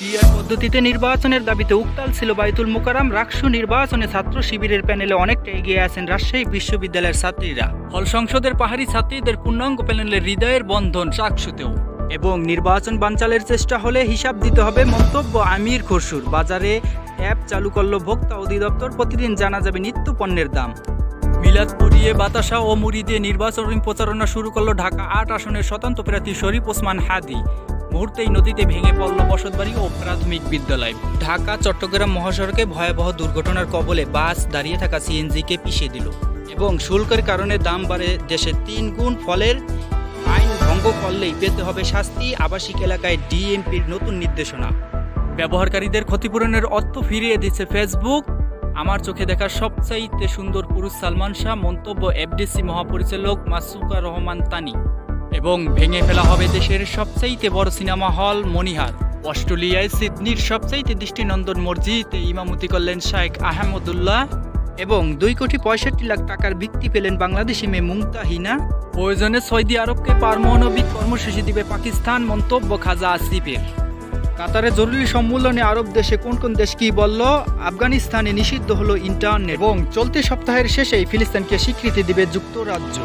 পদ্ধতিতে নির্বাচনের দাবিতে উত্তাল ছিল বাইতুল মোকারাম রাকসু নির্বাচনে ছাত্র শিবিরের প্যানেলে অনেকটা এগিয়ে আছেন রাজশাহী বিশ্ববিদ্যালয়ের ছাত্রীরা। হল সংসদের পাহাড়ি ছাত্রীদের পূর্ণাঙ্গ প্যানেলে হৃদয়ের বন্ধন চাকসুতেও। এবং নির্বাচন বানচালের চেষ্টা হলে হিসাব দিতে হবে মন্তব্য আমির খসুর বাজারে অ্যাপ চালু করল ভোক্তা অধিদপ্তর। প্রতিদিন জানা যাবে নিত্য পণ্যের দাম। মিলাদ পরিয়ে বাতাসা ও মুড়ি দিয়ে নির্বাচনী প্রচারণা শুরু করল ঢাকা আট আসনের স্বতন্ত্র প্রার্থী শরীফ ওসমান হাদি। মুহূর্তেই নদীতে ভেঙে পড়ল বসতবাড়ি ও প্রাথমিক বিদ্যালয়। ঢাকা, চট্টগ্রাম মহাসড়কে ভয়াবহ দুর্ঘটনার কবলে বাস দাঁড়িয়ে থাকা সিএনজিকে পিষিয়ে দিল এবং শুল্কের কারণে দাম বাড়ে দেশে তিন গুণ ফলের। আইন ভঙ্গ করলেই পেতে হবে শাস্তি, আবাসিক এলাকায় ডিএমপির নতুন নির্দেশনা। ব্যবহারকারীদের ক্ষতিপূরণের অর্থ ফিরিয়ে দিচ্ছে ফেসবুক। আমার চোখে দেখা সবচাইতে সুন্দর পুরুষ সালমান শাহ, মন্তব্য এফডিসি মহাপরিচালক মাসুকা রহমান তানি। এবং ভেঙে ফেলা হবে দেশের সবচাইতে বড় সিনেমা হল মনিহার। অস্ট্রেলিয়ায় সিডনির সবচাইতে দৃষ্টিনন্দন মসজিদে ইমামতি করলেন শায়েখ আহমদুল্লাহ এবং দুই কোটি পঁয়ষট্টি লাখ টাকার বৃত্তি পেলেন বাংলাদেশি মেয়ে মুমতাহিনা। প্রয়োজনে সৌদি আরবকে পারমাণবিক কর্মসূচি দিবে পাকিস্তান, মন্তব্য খাজা আসিফের। কাতারে জরুরি সম্মেলনে আরব দেশে কোন কোন দেশ কি বলল? আফগানিস্তানে নিষিদ্ধ হলো ইন্টারনেট এবং চলতি সপ্তাহের শেষেই ফিলিস্তিনকে স্বীকৃতি দিবে যুক্তরাজ্য।